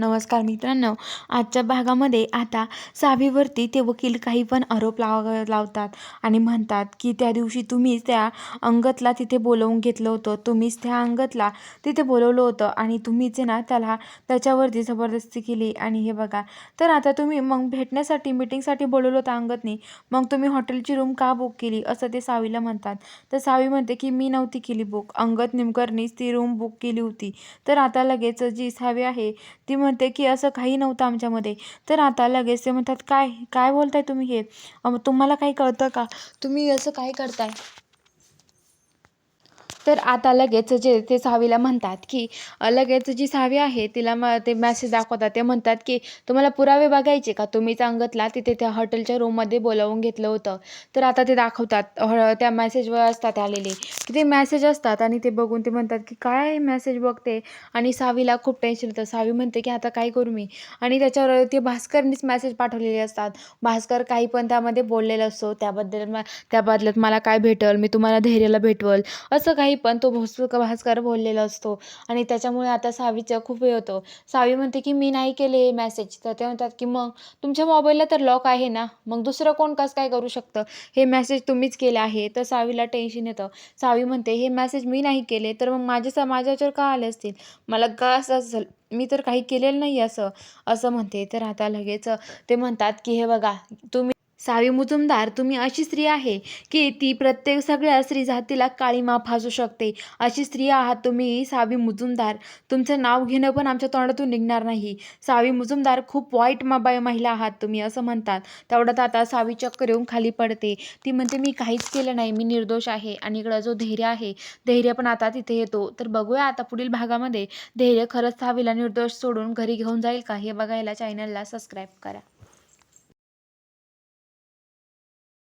नमस्कार मित्रांनो आजच्या भागामध्ये आता सावीवरती ते वकील काही पण आरोप लाव लावतात आणि म्हणतात की त्या दिवशी तुम्हीच त्या अंगतला तिथे बोलवून घेतलं होतं. तुम्हीच त्या अंगतला तिथे बोलवलं होतं आणि तुम्हीच आहे ना त्याला त्याच्यावरती जबरदस्ती केली. आणि हे बघा तर आता तुम्ही मग भेटण्यासाठी मिटिंगसाठी बोलवलं होतं अंगतनी. मग तुम्ही हॉटेलची रूम का बुक केली? असं ते सावीला म्हणतात. तर सावी म्हणते की मी नव्हती केली बुक. अंगत निमकरनीच ती रूम बुक केली होती. तर आता लगेच जी सावी आहे ती म्हणते की असं काही नव्हतं आमच्यामध्ये. तर आता लगेच ते म्हणतात काय काय बोलताय तुम्ही हे? तुम्हाला काही कळतं का? तुम्ही असं काय करताय? तर आता लगेच जे ते सहावीला म्हणतात की लगेच जी सहावी आहे तिला म ते मॅसेज दाखवतात. ते म्हणतात की तुम्हाला पुरावे बघायचे का? तुम्हीच अंगतला तिथे त्या हॉटेलच्या रूममध्ये बोलावून घेतलं होतं. तर आता ते दाखवतात. त्या मॅसेजवर असतात आलेले. की ते मॅसेज असतात आणि ते बघून ते म्हणतात की काय मॅसेज बघते? आणि सहावीला खूप टेन्शन येतं. सहावी म्हणते की आता काय करू मी? आणि त्याच्यावर ते भास्करनीच मॅसेज पाठवलेले असतात. भास्कर काही पण त्यामध्ये बोललेला असतो त्याबद्दल म त्या बदल्यात मला काय भेटल मी तुम्हाला धैर्याला भेटवल असं काही नाही पण तो भोसक भास्कर बोललेला असतो. आणि त्याच्यामुळे आता सावीचा खूप हे होतो. सावी म्हणते की मी नाही केले हे मॅसेज तर ते म्हणतात की मग तुमच्या मोबाईलला तर लॉक आहे ना? मग दुसरं कोण कसं काय करू शकतं? हे मॅसेज तुम्हीच केले आहे. तर सावीला टेन्शन येतं. सावी म्हणते हे मॅसेज मी नाही केले तर मग माझ्या समाजाच्यावर का आले असतील? मला का असं मी तर काही केलेलं नाही असं. असं म्हणते. तर आता लगेच ते म्हणतात की हे बघा तुम्ही सावी मुजुमदार तुम्ही अशी स्त्री आहे की ती प्रत्येक सगळ्या स्त्री जातीला काळीमा फासू शकते. अशी स्त्री आहात तुम्ही सावी मुजुमदार. तुमचं नाव घेणं पण आमच्या तोंडातून निघणार नाही. सावी मुजुमदार खूप वाईट माबाई महिला आहात तुम्ही असं म्हणतात. तेवढ्यात आता सावी चक्कर येऊन खाली पडते. ती म्हणते मी काहीच केलं नाही मी निर्दोष आहे आणि इकडं जो धैर्य आहे धैर्य पण आता तिथे येतो. तर बघूया आता पुढील भागामध्ये धैर्य खरंच सावीला निर्दोष सोडून घरी घेऊन जाईल का? हे बघायला चॅनलला सबस्क्राईब करा.